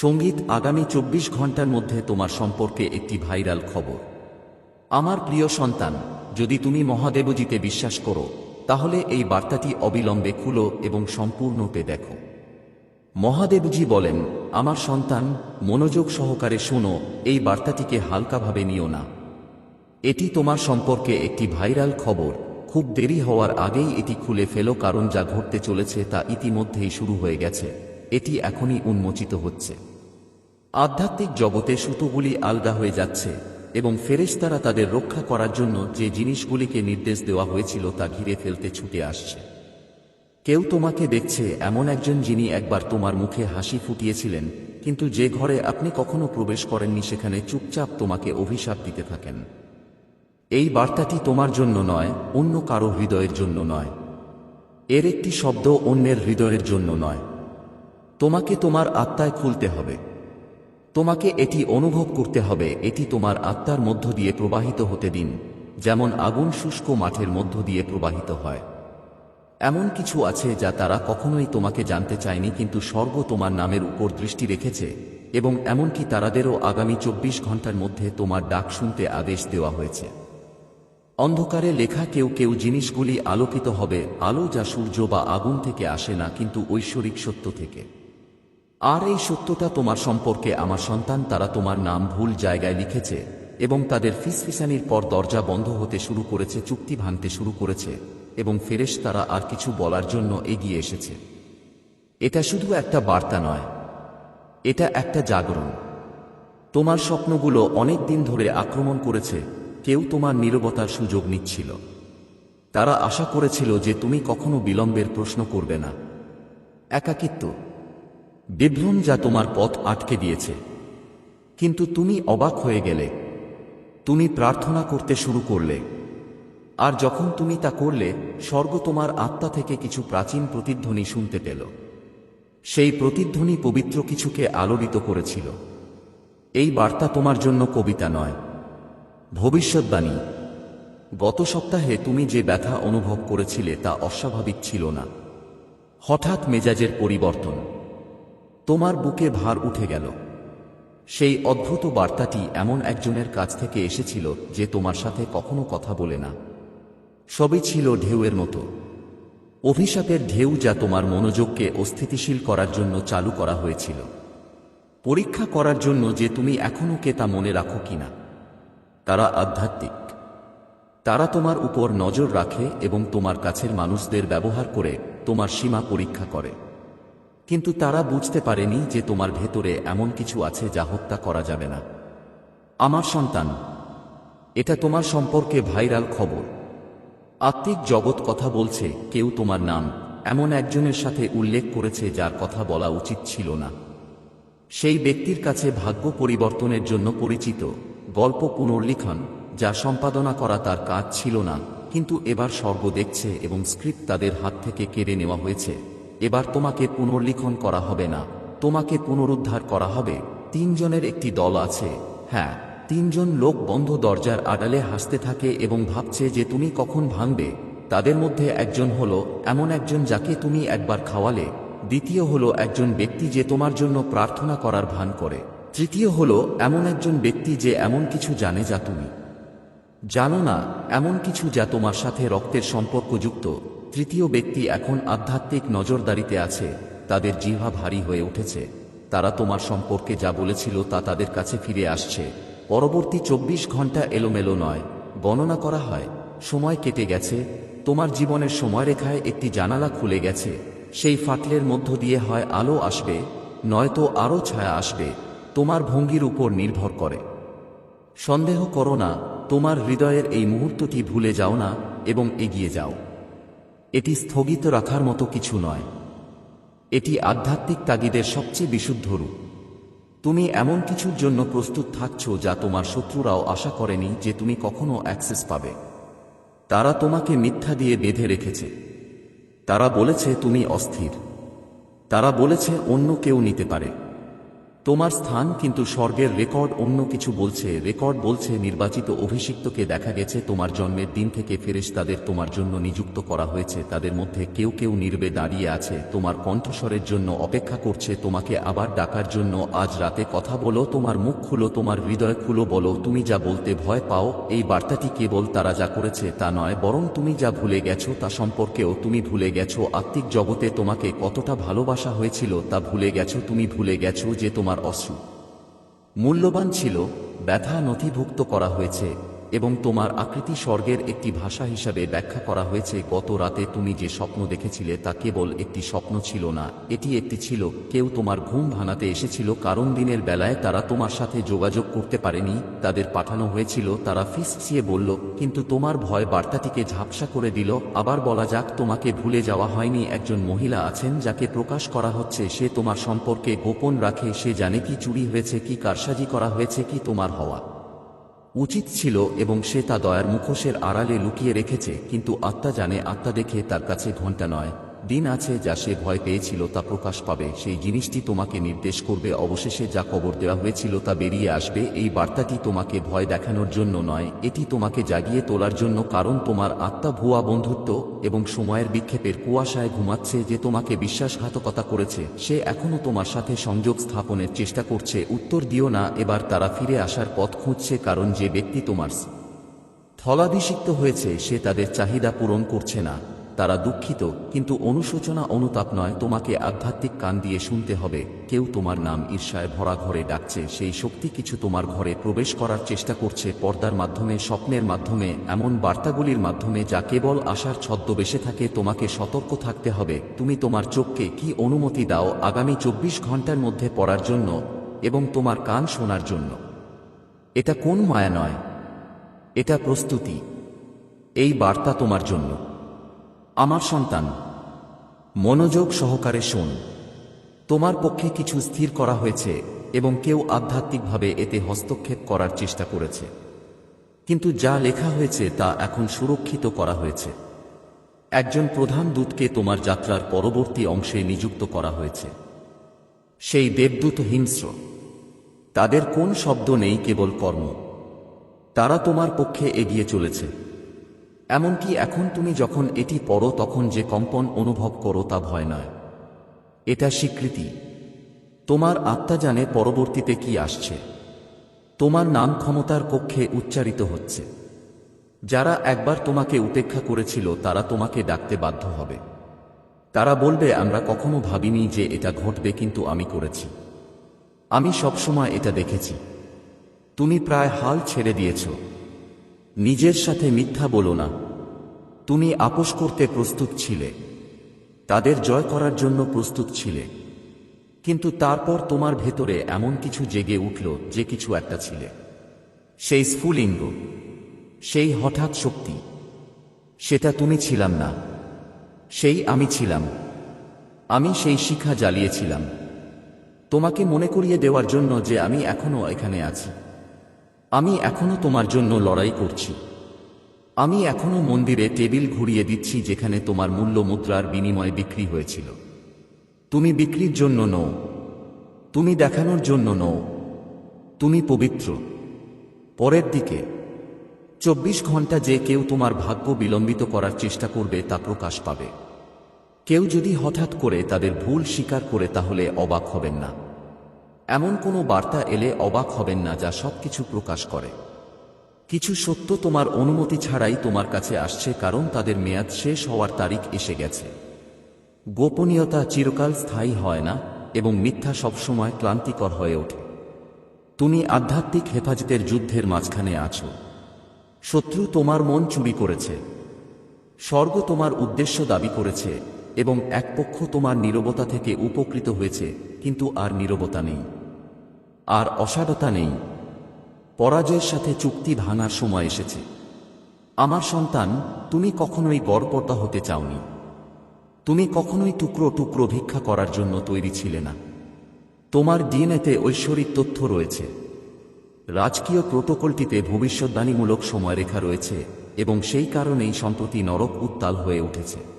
সংগীত আগামী চব্বিশ ঘণ্টার মধ্যে তোমার সম্পর্কে একটি ভাইরাল খবর। আমার প্রিয় সন্তান, যদি তুমি মহাদেবজিতে বিশ্বাস করো, তাহলে এই বার্তাটি অবিলম্বে খুলো এবং সম্পূর্ণরূপে দেখো। মহাদেবজি বলেন, আমার সন্তান, মনোযোগ সহকারে শোনো, এই বার্তাটিকে হালকাভাবে নিও না। এটি তোমার সম্পর্কে একটি ভাইরাল খবর। খুব দেরি হওয়ার আগেই এটি খুলে ফেলো কারণ যা ঘটতে চলেছে তা ইতিমধ্যেই শুরু হয়ে গেছে। এটি এখনই উন্মোচিত হচ্ছে। আধ্যাত্মিক জগতে সুতোগুলি আলগা হয়ে যাচ্ছে এবং ফেরেশতারা তাদের রক্ষা করার জন্য যে জিনিসগুলিকে নির্দেশ দেওয়া হয়েছিল তা ঘিরে ফেলতে ছুটে আসছে। কেউ তোমাকে দেখছে এমন একজন যিনি একবার তোমার মুখে হাসি ফুটিয়েছিলেন, কিন্তু যে ঘরে আপনি কখনো প্রবেশ করেননি সেখানে চুপচাপ তোমাকে অভিশাপ দিতে থাকেন। এই বার্তাটি তোমার জন্য নয়, অন্য কারও হৃদয়ের জন্য নয়। এর একটি শব্দ অন্যের হৃদয়ের জন্য নয়। তোমাকে তোমার আত্মায় খুলতে হবে। তোমাকে এটি অনুভব করতে হবে, এটি তোমার আত্মার মধ্য দিয়ে প্রবাহিত হতে দিন, যেমন আগুন শুষ্ক মাঠের মধ্য দিয়ে প্রবাহিত হয়। এমন কিছু আছে যা তারা কখনোই তোমাকে জানতে চায়নি, কিন্তু স্বর্গ তোমার নামের উপর দৃষ্টি রেখেছে, এবং এমনকি তারাদেরও আগামী চব্বিশ ঘণ্টার মধ্যে তোমার ডাক শুনতে আদেশ দেওয়া হয়েছে। অন্ধকারে লেখা কেউ কেউ জিনিসগুলি আলোকিত হবে, আলো যা সূর্য বা আগুন থেকে আসে না, কিন্তু ঐশ্বরিক সত্য থেকে। আর এই সত্যটা তোমার সম্পর্কে আমার সন্তান, তারা তোমার নাম ভুল জায়গায় লিখেছে এবং তাদের ফিসফিসানির পর দরজা বন্ধ হতে শুরু করেছে, চুক্তি ভাঙতে শুরু করেছে এবং ফেরেশ তারা আর কিছু বলার জন্য এগিয়ে এসেছে। এটা শুধু একটা বার্তা নয়, এটা একটা জাগরণ। তোমার স্বপ্নগুলো অনেক দিন ধরে আক্রমণ করেছে, কেউ তোমার নীরবতার সুযোগ নিচ্ছিল। তারা আশা করেছিল যে তুমি কখনো বিলম্বের প্রশ্ন করবে না। একাকিত্ব বিভ্রম যা তোমার পথ আটকে দিয়েছে। কিন্তু তুমি অবাক হয়ে গেলে। তুমি প্রার্থনা করতে শুরু করলে। আর যখন তুমি তা করলে, স্বর্গ তোমার আত্মা থেকে কিছু প্রাচীন প্রতিধ্বনি শুনতে পেল। সেই প্রতিধ্বনি পবিত্র কিছুকে আলোড়িত করেছিল। এই বার্তা তোমার জন্য কবিতা নয়। ভবিষ্যৎবাণী। গত সপ্তাহে তুমি যে ব্যথা অনুভব করেছিলে তা অস্বাভাবিক ছিল না। হঠাৎ মেজাজের পরিবর্তন। তোমার বুকে ভার উঠে গেল। সেই অদ্ভুত বার্তাটি এমন একজনের কাছ থেকে এসেছিল যে তোমার সাথে কখনো কথা বলে না। সবই ছিল ঢেউয়ের মতো। অভিশাপের ঢেউ যা তোমার মনোযোগকে অস্থিতিশীল করার জন্য চালু করা হয়েছিল। পরীক্ষা করার জন্য যে তুমি এখনও কে তা মনে রাখো কিনা তারা আধ্যাত্মিক। তারা তোমার উপর নজর রাখে এবং তোমার কাছের মানুষদের ব্যবহার করে তোমার সীমা পরীক্ষা করে। কিন্তু তারা বুঝতে পারেনি যে তোমার ভেতরে এমন কিছু আছে যা হত্যা করা যাবে না। আমার সন্তান, এটা তোমার সম্পর্কে ভাইরাল খবর। আত্মিক জগৎ কথা বলছে, কেউ তোমার নাম, এমন একজনের সাথে উল্লেখ করেছে যার কথা বলা উচিত ছিল না। সেই ব্যক্তির কাছে ভাগ্য পরিবর্তনের জন্য পরিচিত, গল্প পুনর্লিখন, যা সম্পাদনা করা তার কাজ ছিল না, কিন্তু এবার স্বর্গ দেখছে এবং স্ক্রিপ্ট তাদের হাত থেকে কেড়ে নেওয়া হয়েছে। এবার তোমাকে পুনর্লিখন করা হবে না। তোমাকে পুনরুদ্ধার করা হবে। তিনজনের একটি দল আছে। হ্যাঁ তিনজন লোক বন্ধ দরজার আড়ালে হাসতে থাকে এবং ভাবছে যে তুমি কখন ভাঙবে। তাদের মধ্যে একজন হলো এমন একজন যাকে তুমি একবার খাওয়ালে। দ্বিতীয় হলো একজন ব্যক্তি যে তোমার জন্য প্রার্থনা করার ভান করে। তৃতীয় হলো এমন একজন ব্যক্তি যে এমন কিছু জানে যা তুমি। জানো না, এমন কিছু যা তোমার সাথে রক্তের সম্পর্কযুক্ত। তৃতীয় ব্যক্তি এখন আধ্যাত্মিক নজরদারিতে আছে, তাদের জিহ্বা ভারী হয়ে উঠেছে। তারা তোমার সম্পর্কে যা বলেছিল তা তাদের কাছে ফিরে আসছে। পরবর্তী চব্বিশ ঘণ্টা এলোমেলো নয়। গণনা করা হয়, সময় কেটে গেছে, তোমার জীবনের সময়রেখায় একটি জানালা খুলে গেছে, সেই ফাটলের মধ্য দিয়ে হয় আলো আসবে, নয়তো আরও ছায়া আসবে, তোমার ভঙ্গির উপর নির্ভর করে। সন্দেহ করো না, তোমার হৃদয়ের এই মুহূর্তটি ভুলে যাও না এবং এগিয়ে যাও। এটি স্থগিত রাখার মতো কিছু নয়। এটি আধ্যাত্মিক তাগিদের সবচেয়ে বিশুদ্ধ রূপ। তুমি এমন কিছুর জন্য প্রস্তুত থাকছ যা তোমার শত্রুরাও আশা করেনি যে তুমি কখনো অ্যাক্সেস পাবে। তারা তোমাকে মিথ্যা দিয়ে বেঁধে রেখেছে। তারা বলেছে তুমি অস্থির। তারা বলেছে অন্য কেউ নিতে পারে। তোমার স্থান কিন্তু স্বর্গের রেকর্ড অন্য কিছু বলছে। রেকর্ড বলছে নির্বাচিত অভিষিক্তকে দেখা গেছে তোমার জন্মের দিন থেকে ফেরেশ তাদের তোমার জন্য নিযুক্ত করা হয়েছে। তাদের মধ্যে কেউ কেউ নির্বে দাঁড়িয়ে আছে। তোমার কণ্ঠস্বরের জন্য অপেক্ষা করছে। তোমাকে আবার ডাকার জন্য আজ রাতে কথা বলো। তোমার মুখ খুলো, তোমার হৃদয় খুলো, বলো, তুমি যা বলতে ভয় পাও, এই বার্তাটি কেবল তারা যা করেছে তা নয়, বরং তুমি যা ভুলে গেছো তা সম্পর্কেও তুমি ভুলে গেছো। আত্মিক জগতে তোমাকে কতটা ভালোবাসা হয়েছিল তা ভুলে গেছো। তুমি ভুলে গেছো যে তোমার অশ্রু মূল্যবান ছিল ব্যথা নথিভুক্ত করা হয়েছে। এবং তোমার আকৃতি স্বর্গের একটি ভাষা হিসাবে ব্যাখ্যা করা হয়েছে, গত রাতে তুমি যে স্বপ্ন দেখেছিলে তা কেবল একটি স্বপ্ন ছিল না, এটি একটি ছিল, কেউ তোমার ঘুম ভাঙাতে এসেছিল, কারণ দিনের বেলায় তারা তোমার সাথে যোগাযোগ করতে পারেনি, তাদের পাঠানো হয়েছিল, তারা ফিসছিয়ে বলল, কিন্তু তোমার ভয় বার্তাটিকে ঝাপসা করে দিল, আবার বলা যাক তোমাকে ভুলে যাওয়া হয়নি, একজন মহিলা আছেন যাকে প্রকাশ করা হচ্ছে, সে তোমার সম্পর্কে গোপন রাখে, সে জানে কি চুরি হয়েছে, কি কারসাজি করা হয়েছে, কি তোমার হওয়া। উচিত ছিল এবং সে তা দয়ার মুখোশের আড়ালে লুকিয়ে রেখেছে, কিন্তু আত্মা জানে আত্মা দেখে তার কাছে ঘণ্টা নয়। দিন আছে যা সে ভয় পেয়েছিল তা প্রকাশ পাবে। সেই জিনিসটি তোমাকে নির্দেশ করবে। অবশেষে যা কবর দেওয়া হয়েছিল তা বেরিয়ে আসবে। এই বার্তাটি তোমাকে ভয় দেখানোর জন্য নয়, এটি তোমাকে জাগিয়ে তোলার জন্য কারণ তোমার আত্মা ভুয়া বন্ধুত্ব এবং সময়ের বিক্ষেপের কুয়াশায় ঘুমাচ্ছে যে তোমাকে বিশ্বাসঘাতকতা করেছে। সে এখনও তোমার সাথে সংযোগ স্থাপনের চেষ্টা করছে। উত্তর দিও না, এবার তারা ফিরে আসার পথ খুঁজছে কারণ যে ব্যক্তি তোমার স্থলাভিষিক্ত হয়েছে, সে তাদের চাহিদা পূরণ করছে না। তারা দুঃখিত, কিন্তু অনুশোচনা অনুতাপ নয়, তোমাকে আধ্যাত্মিক কান দিয়ে শুনতে হবে। কেউ তোমার নাম ঈর্ষায় ভরা ঘরে ডাকছে, সেই শক্তি কিছু তোমার ঘরে প্রবেশ করার চেষ্টা করছে, পর্দার মাধ্যমে, স্বপ্নের মাধ্যমে, এমন বার্তাগুলির মাধ্যমে যা কেবল আশার ছদ্মবেশে থাকে, তোমাকে সতর্ক থাকতে হবে। তুমি তোমার চোখকে কি অনুমতি দাও আগামী চব্বিশ ঘণ্টার মধ্যে পড়ার জন্য এবং তোমার কান শোনার জন্য? এটা কোন মায়া নয়? এটা প্রস্তুতি। এই বার্তা তোমার জন্য। আমার সন্তান, মনোযোগ সহকারে শোন। তোমার পক্ষে কিছু স্থির করা হয়েছে এবং কেউ আধ্যাত্মিকভাবে এতে হস্তক্ষেপ করার চেষ্টা করেছে। কিন্তু যা লেখা হয়েছে তা এখন সুরক্ষিত করা হয়েছে। একজন প্রধান দূতকে তোমার যাত্রার পরবর্তী অংশে নিযুক্ত করা হয়েছে। সেই দেবদূত হিংস্র। তাদের কোন শব্দ নেই কেবল কর্ম। তারা তোমার পক্ষে এগিয়ে চলেছে। এমনকি এখন তুমি যখন এটি পড়ো তখন যে কম্পন অনুভব করো তা ভয় নয়। এটা স্বীকৃতি। তোমার আত্মা জানে পরবর্তীতে কি আসছে। তোমার নাম ক্ষমতার কক্ষে উচ্চারিত হচ্ছে। যারা একবার তোমাকে উপেক্ষা করেছিল তারা তোমাকে ডাকতে বাধ্য হবে। তারা বলবে, আমরা কখনো ভাবিনি যে এটা ঘটবে, কিন্তু আমি করেছি। আমি সবসময় এটা দেখেছি। তুমি প্রায় হাল ছেড়ে দিয়েছ। নিজের সাথে মিথ্যা বলো না। তুমি আপোষ করতে প্রস্তুত ছিলে। তাদের জয় করার জন্য প্রস্তুত ছিলে। কিন্তু তারপর তোমার ভেতরে এমন কিছু জেগে উঠল যে কিছু একটা ছিলে। সেই স্ফুলিঙ্গ, সেই হঠাৎ শক্তি, সেটা তুমি ছিলাম না। সেই আমি ছিলাম। আমি সেই শিখা জ্বালিয়েছিলাম। তোমাকে মনে করিয়ে দেওয়ার জন্য যে আমি এখনও এখানে আছি। আমি এখনও তোমার জন্য লড়াই করছি। আমি এখনও মন্দিরে টেবিল ঘুরিয়ে দিচ্ছি যেখানে তোমার মূল্য মুদ্রার বিনিময়ে বিক্রি হয়েছিল। তুমি বিক্রির জন্য নও। তুমি দেখানোর জন্য নও। তুমি পবিত্র। পরের দিকে, চব্বিশ ঘণ্টা যে কেউ তোমার ভাগ্য বিলম্বিত করার চেষ্টা করবে তা প্রকাশ পাবে। কেউ যদি হঠাৎ করে তাদের ভুল স্বীকার করে তাহলে অবাক হবেন না। এমন কোনো বার্তা এলে অবাক হবেন না যা সবকিছু প্রকাশ করে। কিছু সত্য তোমার অনুমতি ছাড়াই তোমার কাছে আসছে কারণ তাদের মেয়াদ শেষ হওয়ার তারিখ এসে গেছে। গোপনীয়তা চিরকাল স্থায়ী হয় না এবং মিথ্যা সবসময় ক্লান্তিকর হয়ে ওঠে। তুমি আধ্যাত্মিক হেফাজতের যুদ্ধের মাঝখানে আছো। শত্রু তোমার মন চুরি করেছে। স্বর্গ তোমার উদ্দেশ্য দাবি করেছে এবং এক পক্ষ তোমার নীরবতা থেকে উপকৃত হয়েছে, কিন্তু আর নীরবতা নেই। আর অসারতা নেই। পরাজয়ের সাথে চুক্তি ভাঙার সময় এসেছে। আমার সন্তান, তুমি কখনোই গড়পড়তা হতে চাওনি। তুমি কখনোই টুকরো টুকরো ভিক্ষা করার জন্য তৈরি ছিলে না। তোমার ডিএনএতে ঐশ্বরিক তথ্য রয়েছে। রাজকীয় প্রোটোকলটিতে ভবিষ্যৎবাণীমূলক সময়রেখা রয়েছে এবং সেই কারণেই সম্প্রতি নরক উত্তাল হয়ে উঠেছে।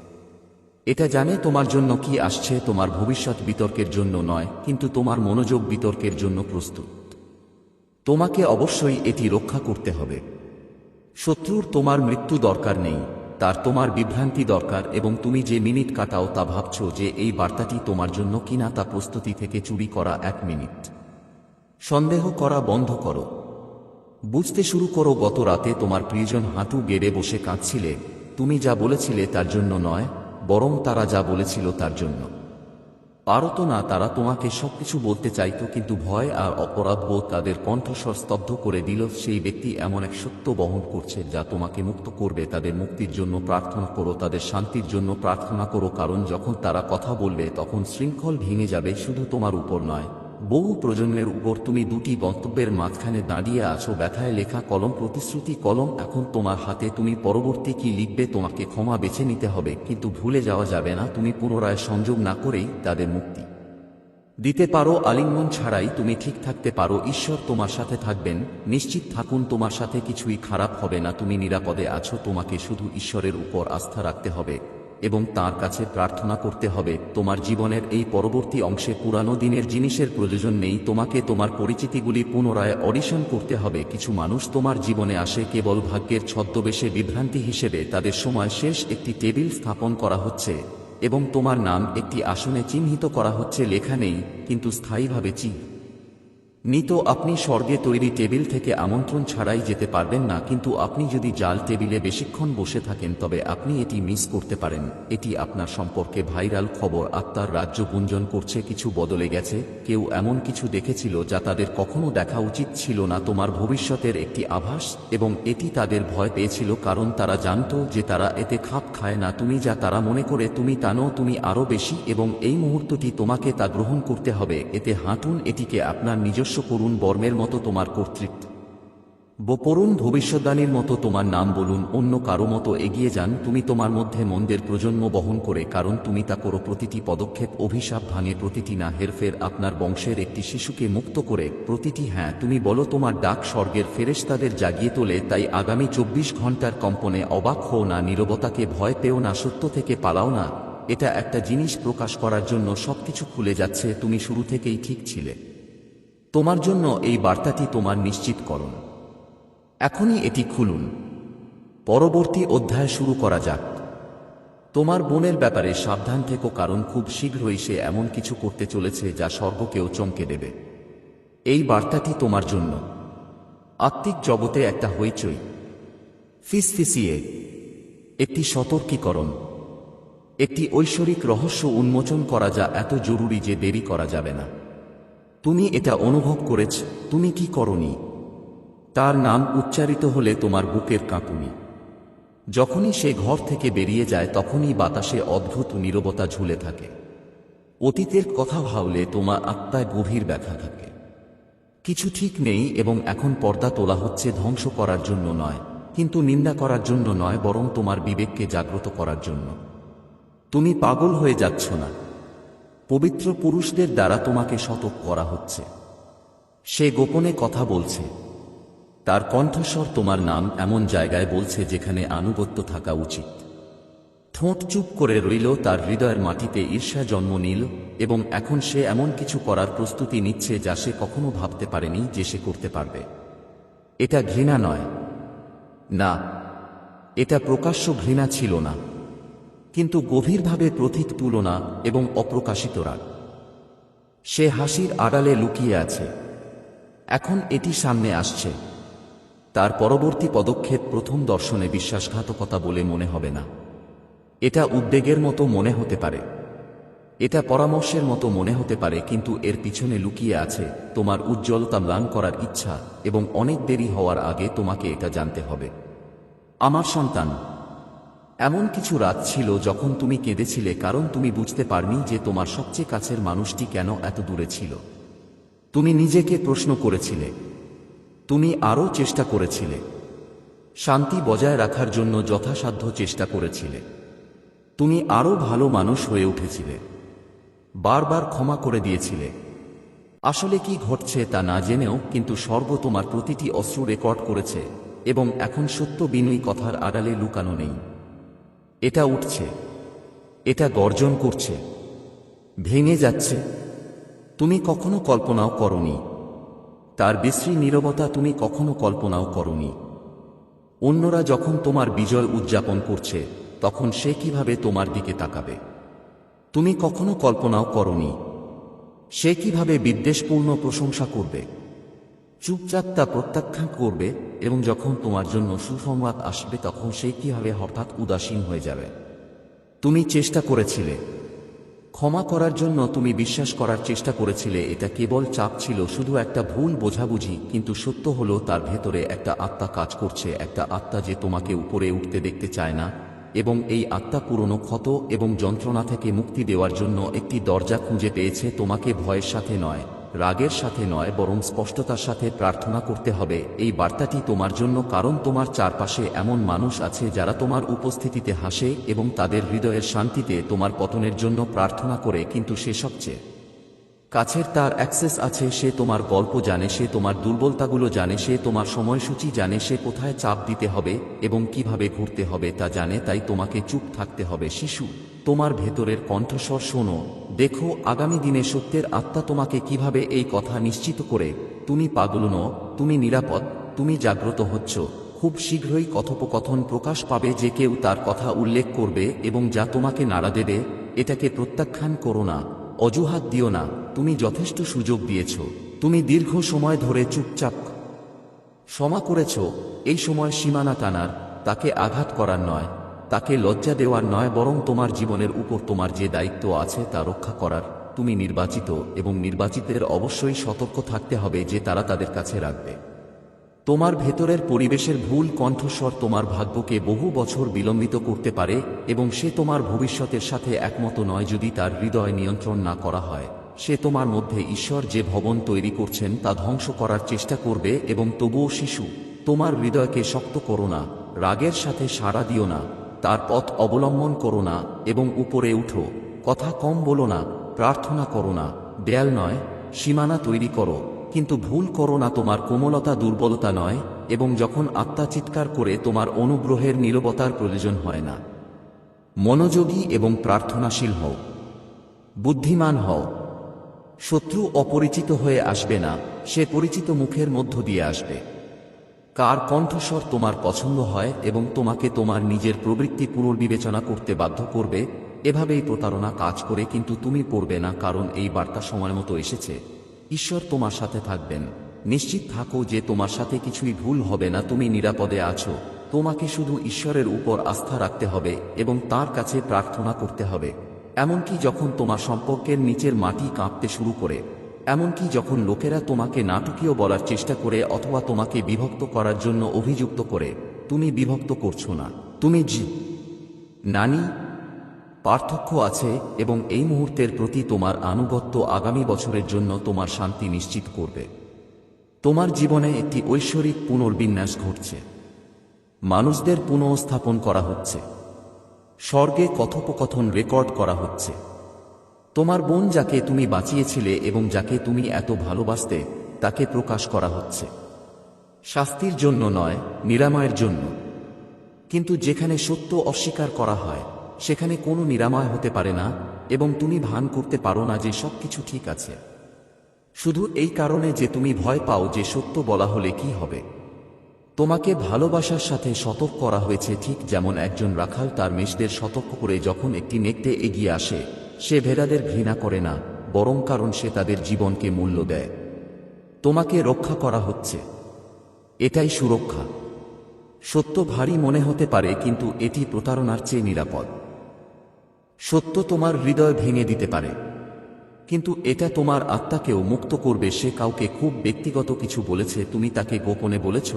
এটা জানে তোমার জন্য কি আসছে, তোমার ভবিষ্যৎ বিতর্কের জন্য নয়, কিন্তু তোমার মনোযোগ বিতর্কের জন্য প্রস্তুত। তোমাকে অবশ্যই এটি রক্ষা করতে হবে। শত্রুর তোমার মৃত্যু দরকার নেই, তার তোমার বিভ্রান্তি দরকার, এবং তুমি যে মিনিট কাটাও তা ভাবছ যে এই বার্তাটি তোমার জন্য কিনা তা প্রস্তুতি থেকে চুরি করা এক মিনিট। সন্দেহ করা বন্ধ করো। বুঝতে শুরু করো, গত রাতে তোমার প্রিয়জন হাঁটু গেড়ে বসে কাঁদছিলে, তুমি যা বলেছিলে তার জন্য নয় বরং তারা যা বলেছিল তার জন্য। পারত না তারা তোমাকে সবকিছু বলতে চাইত, কিন্তু ভয় আর অপরাধবোধ তাদের কণ্ঠস্বর স্তব্ধ করে দিল, সেই ব্যক্তি এমন এক সত্য বহন করছে যা তোমাকে মুক্ত করবে। তাদের মুক্তির জন্য প্রার্থনা করো, তাদের শান্তির জন্য প্রার্থনা করো, কারণ যখন তারা কথা বলবে, তখন শৃঙ্খল ভেঙে যাবে শুধু তোমার উপর নয়। বহু প্রজন্মের উপর তুমি দুটি গন্তব্যের মাঝখানে দাঁড়িয়ে আছো, ব্যথায় লেখা কলম, প্রতিশ্রুতি কলম, এখন তোমার হাতে তুমি পরবর্তী কি লিখবে তোমাকে ক্ষমা বেছে নিতে হবে, কিন্তু ভুলে যাওয়া যাবে না, তুমি পুনরায় সংযোগ না করেই তাদের মুক্তি। দিতে পারো, আলিঙ্গন ছাড়াই তুমি ঠিক থাকতে পারো, ঈশ্বর তোমার সাথে থাকবেন, নিশ্চিত থাকুন তোমার সাথে কিছুই খারাপ হবে না, তুমি নিরাপদে আছো, তোমাকে শুধু ঈশ্বরের উপর আস্থা রাখতে হবে। এবং তার কাছে প্রার্থনা করতে হবে, তোমার জীবনের এই পরবর্তী অংশে পুরানো দিনের জিনিসের প্রয়োজন নেই, তোমাকে তোমার পরিচিতিগুলি পুনরায় অডিশন করতে হবে। কিছু মানুষ তোমার জীবনে আসে কেবল ভাগ্যের ছদ্মবেশে বিভ্রান্তি হিসেবে, তাদের সময় শেষ একটি টেবিল স্থাপন করা হচ্ছে, এবং তোমার নাম একটি আসনে চিহ্নিত করা হচ্ছে, লেখা নেই, কিন্তু স্থায়ীভাবে চিহ্ন নিত আপনি স্বর্গে তৈরি টেবিল থেকে আমন্ত্রণ ছাড়াই যেতে পারবেন না, কিন্তু আপনি যদি জাল টেবিলে বেশিক্ষণ বসে থাকেন, তবে আপনি এটি মিস করতে পারেন। এটি আপনার সম্পর্কে ভাইরাল খবর। আত্মার রাজ্য গুঞ্জন করছে, কিছু বদলে গেছে। কেউ এমন কিছু দেখেছিল যা তাদের কখনো দেখা উচিত ছিল না। তোমার ভবিষ্যতের একটি আভাস, এবং এটি তাদের ভয় পেয়েছিল, কারণ তারা জানত যে তারা এতে খাপ খায় না। তুমি যা তারা মনে করে, তুমি তানো তুমি আরও বেশি, এবং এই মুহূর্তটি তোমাকে তা গ্রহণ করতে হবে। এতে হাঁটুন, এটিকে আপনার নিজস্ব করুন বর্মের মতো তোমার কর্তৃত্ব বপরুণ ভবিষ্যদ্বাণীর মতো তোমার নাম বলুন, অন্য কারও মতো এগিয়ে যান, তুমি তোমার মধ্যে মন্দের প্রজন্ম বহন করে, কারণ তুমি তা করো প্রতিটি পদক্ষেপ, অভিশাপ ভাঙে প্রতিটি না, হেরফের আপনার বংশের একটি শিশুকে মুক্ত করে, প্রতিটি হ্যাঁ তুমি বলো তোমার ডাক স্বর্গের ফেরেশতাদের জাগিয়ে তোলে, তাই আগামী চব্বিশ ঘণ্টার কম্পনে অবাক হও না, নীরবতাকে ভয় পেও না, সত্য থেকে পালাও না। এটা একটা জিনিস প্রকাশ করার জন্য সবকিছু খুলে যাচ্ছে, তুমি শুরু থেকেই ঠিক ছিলে। তোমার জন্য এই বার্তাটি তোমার নিশ্চিতকরণ এখনই এটি খুলুন। পরবর্তী অধ্যায় শুরু করা যাক। তোমার বোনের ব্যাপারে সাবধান থেকো, কারণ খুব শীঘ্রই সে এমন কিছু করতে চলেছে যা স্বর্গকেও চমকে দেবে। এই বার্তাটি তোমার জন্য। আত্মিক জগতে একটা হইচই। ফিসফিসিয়ে। একটি সতর্কীকরণ। একটি ঐশ্বরিক রহস্য উন্মোচন করা যা এত জরুরি যে দেরি করা যাবে না। তুমি এটা অনুভব করেছ, তুমি কি করনি? তার নাম উচ্চারিত হলে তোমার বুকের কাঁপুনি। যখনই সে ঘর থেকে বেরিয়ে যায়, তখনই বাতাসে অদ্ভুত নীরবতা ঝুলে থাকে। অতীতের কথা ভাবলে তোমার আত্মায় গভীর ব্যথা থাকে। কিছু ঠিক নেই এবং এখন পর্দা তোলা হচ্ছে ধ্বংস করার জন্য নয়, কিন্তু নিন্দা করার জন্য নয়, বরং তোমার বিবেককে জাগ্রত করার জন্য। তুমি পাগল হয়ে যাচ্ছ না। পবিত্র পুরুষদের দ্বারা তোমাকে শতক করা হচ্ছে। সে গোপনে কথা বলছে। তার কণ্ঠস্বর তোমার নাম এমন জায়গায় বলছে যেখানে আনুগত্য থাকা উচিত। ঠোঁট চুপ করে রইল, তার হৃদয়ের মাটিতে ঈর্ষা জন্ম নিল এবং এখন সে এমন কিছু করার প্রস্তুতি নিচ্ছে যা সে কখনো ভাবতে পারেনি যে সে করতে পারবে। এটা ঘৃণা নয়। না, এটা প্রকাশ্য ঘৃণা ছিল না। কিন্তু গভীরভাবে প্রথিত তুলনা এবং অপ্রকাশিত রাগ সে হাসির আড়ালে লুকিয়ে আছে। এখন এটি সামনে আসছে। তার পরবর্তী পদক্ষেপ প্রথম দর্শনে বিশ্বাসঘাতকতা বলে মনে হবে না। এটা উদ্বেগের মতো মনে হতে পারে। এটা পরামর্শের মতো মনে হতে পারে, কিন্তু এর পিছনে লুকিয়ে আছে তোমার উজ্জ্বলতা ম্লান করার ইচ্ছা এবং অনেক দেরি হওয়ার আগে তোমাকে এটা জানতে হবে। আমার সন্তান এমন কিছু রাত ছিল যখন তুমি কেঁদেছিলে কারণ তুমি বুঝতে পারনি যে তোমার সবচেয়ে কাছের মানুষটি কেন এত দূরে ছিল। তুমি নিজেকে প্রশ্ন করেছিলে। তুমি আরও চেষ্টা করেছিলে। শান্তি বজায় রাখার জন্য যথাসাধ্য চেষ্টা করেছিলে। তুমি আরও ভালো মানুষ হয়ে উঠেছিলে। বারবার ক্ষমা করে দিয়েছিলে। আসলে কি ঘটছে তা না জেনেও কিন্তু স্বর্গ তোমার প্রতিটি অস্ত্র রেকর্ড করেছে এবং এখন সত্য বিনয়ী কথার আড়ালে লুকানো নেই। এটা উঠছে, এটা গর্জন করছে, ভেঙে যাচ্ছে। তুমি কখনো কল্পনাও করনি, তার বিশ্রী নীরবতা তুমি কখনো কল্পনাও করনি। অন্যরা যখন তোমার বিজয় উদযাপন করছে, তখন সে কীভাবে তোমার দিকে তাকাবে? তুমি কখনো কল্পনাও করনি, সে কীভাবে বিদ্বেষপূর্ণ প্রশংসা করবে? চুপচাপ তা প্রত্যাখ্যান করবে এবং যখন তোমার জন্য সুসংবাদ আসবে, তখন সে কীভাবে হঠাৎ উদাসীন হয়ে যাবে? তুমি চেষ্টা করেছিলে। ক্ষমা করার জন্য তুমি বিশ্বাস করার চেষ্টা করেছিলে। এটা কেবল চাপ ছিল, শুধু একটা ভুল বোঝাবুঝি, কিন্তু সত্য হলো তার ভেতরে একটা আত্মা কাজ করছে, একটা আত্মা যে তোমাকে উপরে উঠতে দেখতে চায় না, এবং এই আত্মা পুরনো ক্ষত এবং যন্ত্রণা থেকে মুক্তি দেওয়ার জন্য একটি দরজা খুঁজে পেয়েছে, তোমাকে ভয়ের সাথে নয়। রাগের সাথে নয়, বরং স্পষ্টতার সাথে প্রার্থনা করতে হবে। এই বার্তাটি তোমার জন্য, কারণ তোমার চারপাশে এমন মানুষ আছে যারা তোমার উপস্থিতিতে হাসে এবং তাদের হৃদয়ের শান্তিতে তোমার পতনের জন্য প্রার্থনা করে, কিন্তু সে সবচেয়ে কাছের তার অ্যাক্সেস আছে, সে তোমার গল্প জানে, সে তোমার দুর্বলতাগুলো জানে, সে তোমার সময়সূচি জানে, সে কোথায় চাপ দিতে হবে এবং কীভাবে ঘুরতে হবে তা জানে, তাই তোমাকে চুপ থাকতে হবে। শিশু, তোমার ভেতরের কণ্ঠস্বর শোনো। দেখো, আগামী দিনে সত্যের আত্মা তোমাকে কীভাবে এই কথা নিশ্চিত করে, তুমি পাগল নও, তুমি নিরাপদ, তুমি জাগ্রত হচ্ছ। খুব শীঘ্রই কথোপকথন প্রকাশ পাবে যে কেউ তার কথা উল্লেখ করবে এবং যা তোমাকে নাড়া দেবে, এটাকে প্রত্যাখ্যান করো না, অজুহাত দিও না, তুমি যথেষ্ট সুযোগ দিয়েছ, তুমি দীর্ঘ সময় ধরে চুপচাপ ক্ষমা করেছ, এই সময় সীমানা টানার, তাকে আঘাত করার নয়। তাকে লজ্জা দেওয়ার নয় বরং তোমার জীবনের উপর তোমার যে দায়িত্ব আছে তা রক্ষা করার। তুমি নির্বাচিত এবং নির্বাচিতের অবশ্যই সতর্ক থাকতে হবে যে তারা তাদের কাছে রাখবে। তোমার ভেতরের পরিবেশের ভুল কণ্ঠস্বর তোমার ভাগ্যকে বহু বছর বিলম্বিত করতে পারে এবং সে তোমার ভবিষ্যতের সাথে একমত নয় যদি তার হৃদয় নিয়ন্ত্রণ না করা হয়। সে তোমার মধ্যে ঈশ্বর যে ভবন তৈরি করছেন তা ধ্বংস করার চেষ্টা করবে এবং তবুও শিশু, তোমার হৃদয়কে শক্ত করো না, রাগের সাথে সাড়া দিও না। তার পথ অবলম্বন করো না এবং উপরে উঠো। কথা কম বলো না, প্রার্থনা করো না। দেয়াল নয়, সীমানা তৈরি করো। কিন্তু ভুল করো না তোমার কোমলতা দুর্বলতা নয় এবং যখন আত্মা চিৎকার করে তোমার অনুগ্রহের নীরবতার প্রয়োজন হয় না। মনোযোগী এবং প্রার্থনাশীল হও। বুদ্ধিমান হও। শত্রু অপরিচিত হয়ে আসবে না, সে পরিচিত মুখের মধ্য দিয়ে আসবে। কার কণ্ঠস্বর তোমার পছন্দ হয় এবং তোমাকে তোমার নিজের প্রবৃত্তি পুনর্বিবেচনা করতে বাধ্য করবে, এভাবেই প্রতারণা কাজ করে কিন্তু তুমি পড়বে না কারণ এই বার্তা সময় মতো এসেছে। ঈশ্বর তোমার সাথে থাকবেন। নিশ্চিত থাকো যে তোমার সাথে কিছুই ভুল হবে না, তুমি নিরাপদে আছো। তোমাকে শুধু ঈশ্বরের উপর আস্থা রাখতে হবে এবং তার কাছে প্রার্থনা করতে হবে। এমনকি যখন তোমার সম্পর্কের নিচের মাটি কাঁপতে শুরু করে এমনকি যখন লোকেরা তোমাকে নাটকীয় বলার চেষ্টা করে অথবা তোমাকে বিভক্ত করার জন্য অভিযুক্ত করে, তুমি বিভক্ত করছ না। তুমি জি। নানি, পার্থক্য আছে এবং এই মুহূর্তের প্রতি তোমার আনুগত্য আগামী বছরের জন্য তোমার শান্তি নিশ্চিত করবে। তোমার জীবনে একটি ঐশ্বরিক পুনর্বিন্যাস ঘটছে। মানুষদের পুনঃস্থাপন করা হচ্ছে। স্বর্গে কথোপকথন রেকর্ড করা হচ্ছে। তোমার বোন যাকে তুমি বাঁচিয়েছিলে এবং যাকে তুমি এত ভালোবাসতে, তাকে প্রকাশ করা হচ্ছে। শাস্তির জন্য নয়, নিরাময়ের জন্য। কিন্তু যেখানে সত্য অস্বীকার করা হয়, সেখানে কোনো নিরাময় হতে পারে না এবং তুমি ভান করতে পারো না যে সবকিছু ঠিক আছে। শুধু এই কারণে যে তুমি ভয় পাও যে সত্য বলা হলে কি হবে। তোমাকে ভালোবাসার সাথে সতর্ক করা হয়েছে ঠিক যেমন একজন রাখাল তার মেষদের সতর্ক করে যখন একটি নেকটে এগিয়ে আসে সে ভেড়াদের ঘৃণা করে না, বরং কারণ সে তাদের জীবনকে মূল্য দেয়। তোমাকে রক্ষা করা হচ্ছে। এটাই সুরক্ষা। সত্য ভারী মনে হতে পারে, কিন্তু এটি প্রতারণার চেয়ে নিরাপদ। সত্য তোমার হৃদয় ভেঙে দিতে পারে। কিন্তু এটা তোমার আত্মাকেও মুক্ত করবে, সে কাউকে খুব ব্যক্তিগত কিছু বলেছে, তুমি তাকে গোপনে বলেছ,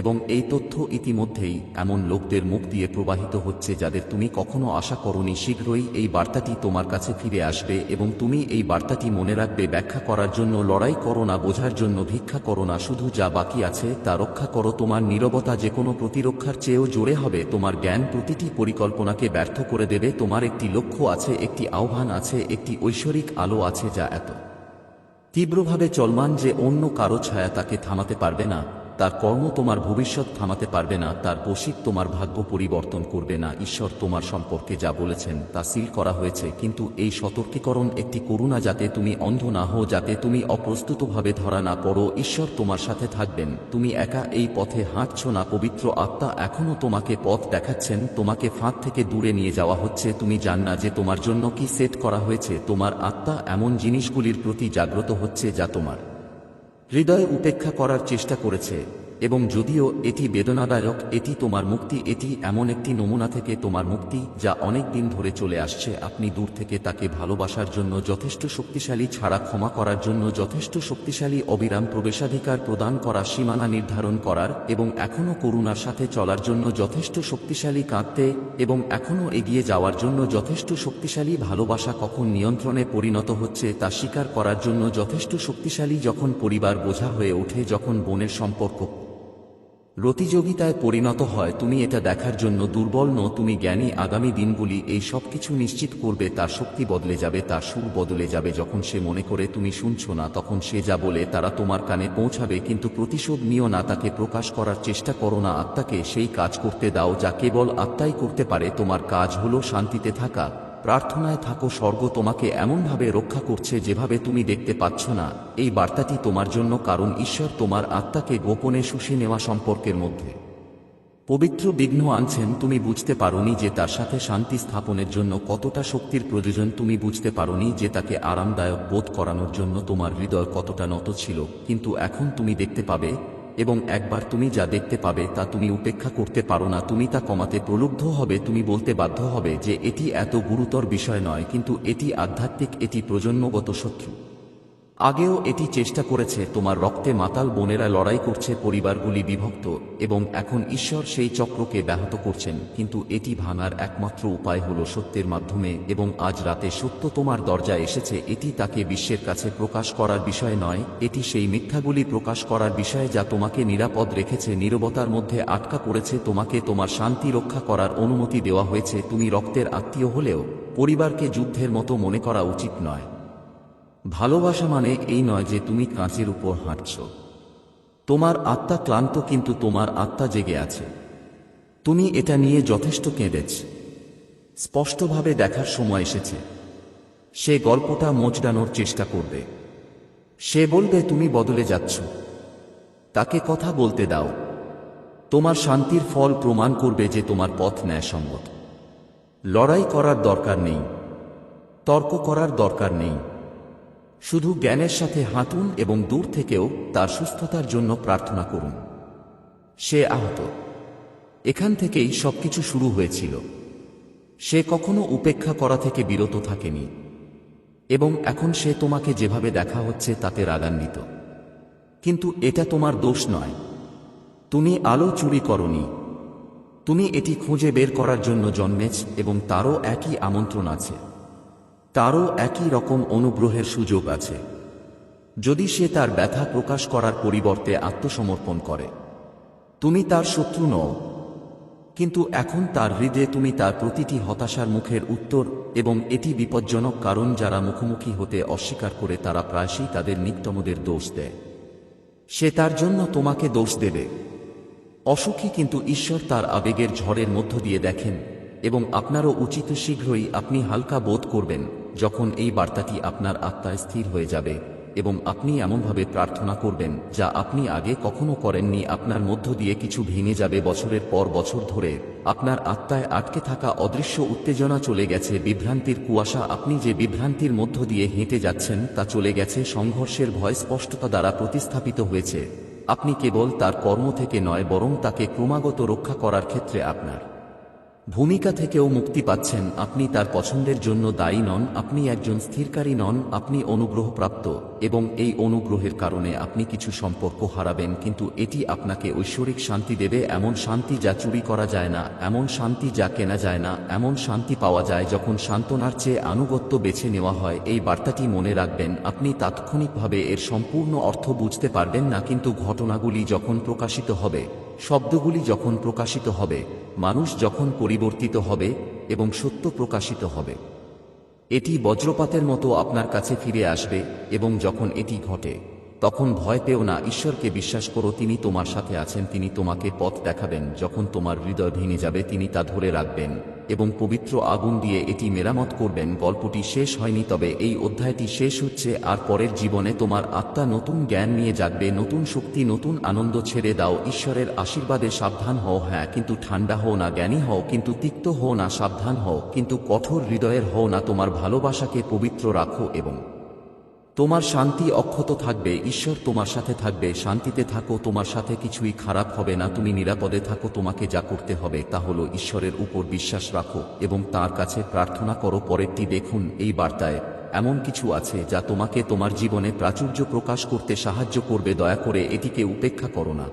এবং এই তথ্য ইতিমধ্যেই এমন লোকদের মুখ দিয়ে প্রবাহিত হচ্ছে যাদের তুমি কখনো আশা করনি, শীঘ্রই এই বার্তাটি তোমার কাছে ফিরে আসবে, এবং তুমি এই বার্তাটি মনে রাখবে, ব্যাখ্যা করার জন্য, লড়াই করো না, বোঝার জন্য, ভিক্ষা করো না, শুধু যা বাকি আছে তা রক্ষা করো, তোমার নীরবতা যে কোনো প্রতিরক্ষার চেয়েও জোরে হবে, তোমার জ্ঞান প্রতিটি পরিকল্পনাকে ব্যর্থ করে দেবে, তোমার একটি লক্ষ্য আছে, একটি আহ্বান আছে, একটি ঐশ্বরিক আলো আছে যা এত। তীব্রভাবে চলমান যে অন্য কারও ছায়া তাকে থামাতে পারবে না তার কর্ম তোমার ভবিষ্যৎ থামাতে পারবে না, তার বসিক তোমার ভাগ্য পরিবর্তন করবে না। ঈশ্বর তোমার সম্পর্কে যা বলেছেন, তা সিল করা হয়েছে। কিন্তু এই সতর্কীকরণ একটি করুণা যাতে তুমি অন্ধ না হও, যাতে তুমি অপ্রস্তুতভাবে ধরা না পড়ো। ঈশ্বর তোমার সাথে থাকবেন। তুমি একা এই পথে হাঁটছ না, পবিত্র আত্মা এখনও তোমাকে পথ দেখাচ্ছেন। তোমাকে ফাঁদ থেকে দূরে নিয়ে যাওয়া হচ্ছে। তুমি জান না যে তোমার জন্য কি সেট করা হয়েছে। তোমার আত্মা এমন জিনিসগুলির প্রতি জাগ্রত হচ্ছে যা তোমার হৃদয় উপেক্ষা করার চেষ্টা করেছে। এবং যদিও এটি বেদনাদায়ক, এটি তোমার মুক্তি, এটি এমন একটি নমুনা থেকে তোমার মুক্তি, যা অনেক দিন ধরে চলে আসছে। আপনি দূর থেকে তাকে ভালোবাসার জন্য যথেষ্ট শক্তিশালী ছাড়া ক্ষমা করার জন্য যথেষ্ট শক্তিশালী অবিরাম প্রবেশাধিকার প্রদান করা সীমানা নির্ধারণ করার এবং এখনও করুণার সাথে চলার জন্য যথেষ্ট শক্তিশালী কাঁদতে এবং এখনও এগিয়ে যাওয়ার জন্য যথেষ্ট শক্তিশালী ভালোবাসা কখন নিয়ন্ত্রণে পরিণত হচ্ছে তা স্বীকার করার জন্য যথেষ্ট শক্তিশালী যখন পরিবার বোঝা হয়ে ওঠে, যখন বোনের সম্পর্ক প্রতিযোগিতায় পরিণত হয়, তুমি এটা দেখার জন্য দুর্বল ন তুমি জ্ঞানী, আগামী দিনগুলি এই সব কিছু নিশ্চিত করবে, তার শক্তি বদলে যাবে, তার সুর বদলে যাবে, যখন সে মনে করে তুমি শুনছো না, তখন সে যা বলে তারা তোমার কানে পৌঁছাবে, কিন্তু প্রতিশোধ নিও না, তাকে প্রকাশ করার চেষ্টা করো না, আত্মাকে সেই কাজ করতে দাও, যা কেবল আত্মাই করতে পারে, তোমার কাজ হলো শান্তিতে থাকা। প্রার্থনায় থাকো, স্বর্গ তোমাকে এমনভাবে রক্ষা করছে যেভাবে তুমি দেখতে পাচ্ছ না। এই বার্তাটি তোমার জন্য কারণ, ঈশ্বর তোমার আত্মাকে গোপনে শুষে নেওয়া সম্পর্কের মধ্যে। পবিত্র বিঘ্ন আনছেন, তুমি বুঝতে পারোনি যে তার সাথে শান্তি স্থাপনের জন্য কতটা শক্তির প্রয়োজন, তুমি বুঝতে পারোনি যে তাকে আরামদায়ক বোধ করানোর জন্য তোমার হৃদয় কতটা নত ছিল, কিন্তু এখন তুমি দেখতে পাবে এবং একবার তুমি যা দেখতে পাবে তা তুমি উপেক্ষা করতে পারো না। তুমি তা কমাতে প্রলুব্ধ হবে, তুমি বলতে বাধ্য হবে যে এটি এত গুরুতর বিষয় নয়, কিন্তু এটি আধ্যাত্মিক, এটি প্রজন্মগত শত্রু। আগেও এটি চেষ্টা করেছে তোমার রক্তে মাতাল বোনেরা লড়াই করছে পরিবারগুলি বিভক্ত, এবং এখন ঈশ্বর সেই চক্রকে ব্যাহত করছেন, কিন্তু এটি ভাঙার একমাত্র উপায় হল সত্যের মাধ্যমে, এবং আজ রাতে সত্য তোমার দরজায় এসেছে, এটি তাকে বিশ্বের কাছে প্রকাশ করার বিষয় নয়, এটি সেই মিথ্যাগুলি প্রকাশ করার বিষয় যা তোমাকে নিরাপদ রেখেছে, নীরবতার মধ্যে আটকা পড়েছে, তোমাকে তোমার শান্তি রক্ষা করার অনুমতি দেওয়া হয়েছে, তুমি রক্তের আত্মীয় হলেও পরিবারকে যুদ্ধের মতো মনে করা উচিত নয়। ভালোবাসা মানে এই নয় যে তুমি কাঁচের উপর হাঁটছ। তোমার আত্মা ক্লান্ত কিন্তু তোমার আত্মা জেগে আছে। তুমি এটা নিয়ে যথেষ্ট কেঁদেছ। স্পষ্টভাবে দেখার সময় এসেছে। সে গল্পটা মোচড়ানোর চেষ্টা করবে। সে বলবে, তুমি বদলে যাচ্ছ। তাকে কথা বলতে দাও। তোমার শান্তির ফল প্রমাণ করবে যে তোমার পথ ন্যায়সঙ্গত। লড়াই করার দরকার নেই। তর্ক করার দরকার নেই। শুধু জ্ঞানের সাথে হাঁটুন এবং দূর থেকেও তার সুস্থতার জন্য প্রার্থনা করুন। সে আহত। এখান থেকেই সবকিছু শুরু হয়েছিল। সে কখনো উপেক্ষা করা থেকে বিরত থাকেনি। এবং এখন সে তোমাকে যেভাবে দেখা হচ্ছে তাতে রাগান্বিত। কিন্তু এটা তোমার দোষ নয়। তুমি আলো চুরি করনি। তুমি এটি খুঁজে বের করার জন্য জন্মেছ এবং তারও একই আমন্ত্রণ আছে। তারও একই রকম অনুগ্রহের সুযোগ আছে। যদি সে তার ব্যথা প্রকাশ করার পরিবর্তে আত্মসমর্পণ করে, তুমি তার শত্রু নও। কিন্তু এখন তার হৃদয়ে তুমি তার প্রতিটি হতাশার মুখের উত্তর এবং এটি বিপজ্জনক কারণ যারা মুখোমুখি হতে অস্বীকার করে তারা প্রায়শই তাদের নিকটমদের দোষ দেয়। সে তার জন্য তোমাকে দোষ দেবে। অসুখী কিন্তু ঈশ্বর তার আবেগের ঝড়ের মধ্য দিয়ে দেখেন এবং আপনারও উচিত শীঘ্রই আপনি হালকা বোধ করবেন। যখন এই বার্তাটি আপনার আত্মায় স্থির হয়ে যাবে এবং আপনি এমনভাবে প্রার্থনা করবেন যা আপনি আগে কখনো করেননি, আপনার মধ্য দিয়ে কিছু ভেঙে যাবে বছরের পর বছর ধরে। আপনার আত্মায় আটকে থাকা অদৃশ্য উত্তেজনা চলে গেছে, বিভ্রান্তির কুয়াশা। আপনি যে বিভ্রান্তির মধ্য দিয়ে হেঁটে যাচ্ছেন, তা চলে গেছে সংঘর্ষের ভয় স্পষ্টতা দ্বারা প্রতিস্থাপিত হয়েছে। আপনি কেবল তার কর্ম থেকে নয়, বরং তাকে ক্রমাগত রক্ষা করার ক্ষেত্রে আপনার ভূমিকা থেকেও মুক্তি পাচ্ছেন আপনি তার পছন্দের জন্য দায়ী নন, আপনি একজন স্থিরকারী নন, আপনি অনুগ্রহপ্রাপ্ত, এবং এই অনুগ্রহের কারণে আপনি কিছু সম্পর্ক হারাবেন, কিন্তু এটি আপনাকে ঐশ্বরিক শান্তি দেবে, এমন শান্তি যা চুরি করা যায় না, এমন শান্তি যা কেনা যায় না, এমন শান্তি পাওয়া যায় যখন সান্ত্বনার চেয়ে আনুগত্য বেছে নেওয়া হয়, এই বার্তাটি মনে রাখবেন, আপনি তাৎক্ষণিকভাবে এর সম্পূর্ণ অর্থ বুঝতে পারবেন না, কিন্তু ঘটনাগুলি যখন প্রকাশিত হবে শব্দগুলি যখন প্রকাশিত হবে, মানুষ যখন পরিবর্তিত হবে এবং সত্য প্রকাশিত হবে। এটি বজ্রপাতের মতো আপনার কাছে ফিরে আসবে এবং যখন এটি ঘটে তখন ভয় পেও না, ঈশ্বরকে বিশ্বাস করো, তিনি তোমার সাথে আছেন, তিনি তোমাকে পথ দেখাবেন, যখন তোমার হৃদয় ভেঙে যাবে, তিনি তা ধরে রাখবেন এবং পবিত্র আগুন দিয়ে এটি মেরামত করবেন। গল্পটি শেষ হয়নি, তবে এই অধ্যায়টি শেষ হচ্ছে, আর পরের জীবনে তোমার আত্মা নতুন জ্ঞান নিয়ে জাগবে, নতুন শক্তি, নতুন আনন্দ ছেড়ে দাও, ঈশ্বরের আশীর্বাদে সাবধান হও হ্যাঁ কিন্তু ঠান্ডা হও না, জ্ঞানী হও, কিন্তু তিক্ত হও না, সাবধান হও, কিন্তু কঠোর হৃদয়ের হও না, তোমার ভালোবাসাকে পবিত্র রাখো এবং তোমার শান্তি অক্ষত থাকবে, ঈশ্বর তোমার সাথে থাকবে, শান্তিতে থাকো, তোমার সাথে কিছুই খারাপ হবে না, তুমি নিরাপদে থাকো, তোমাকে যা করতে হবে তা হলো ঈশ্বরের উপর বিশ্বাস রাখো এবং তার কাছে প্রার্থনা করো, পরেরটি দেখুন, এই বার্তায় এমন কিছু আছে যা তোমাকে তোমার জীবনে প্রাচুর্য প্রকাশ করতে সাহায্য করবে, দয়া করে এটিকে উপেক্ষা করো না।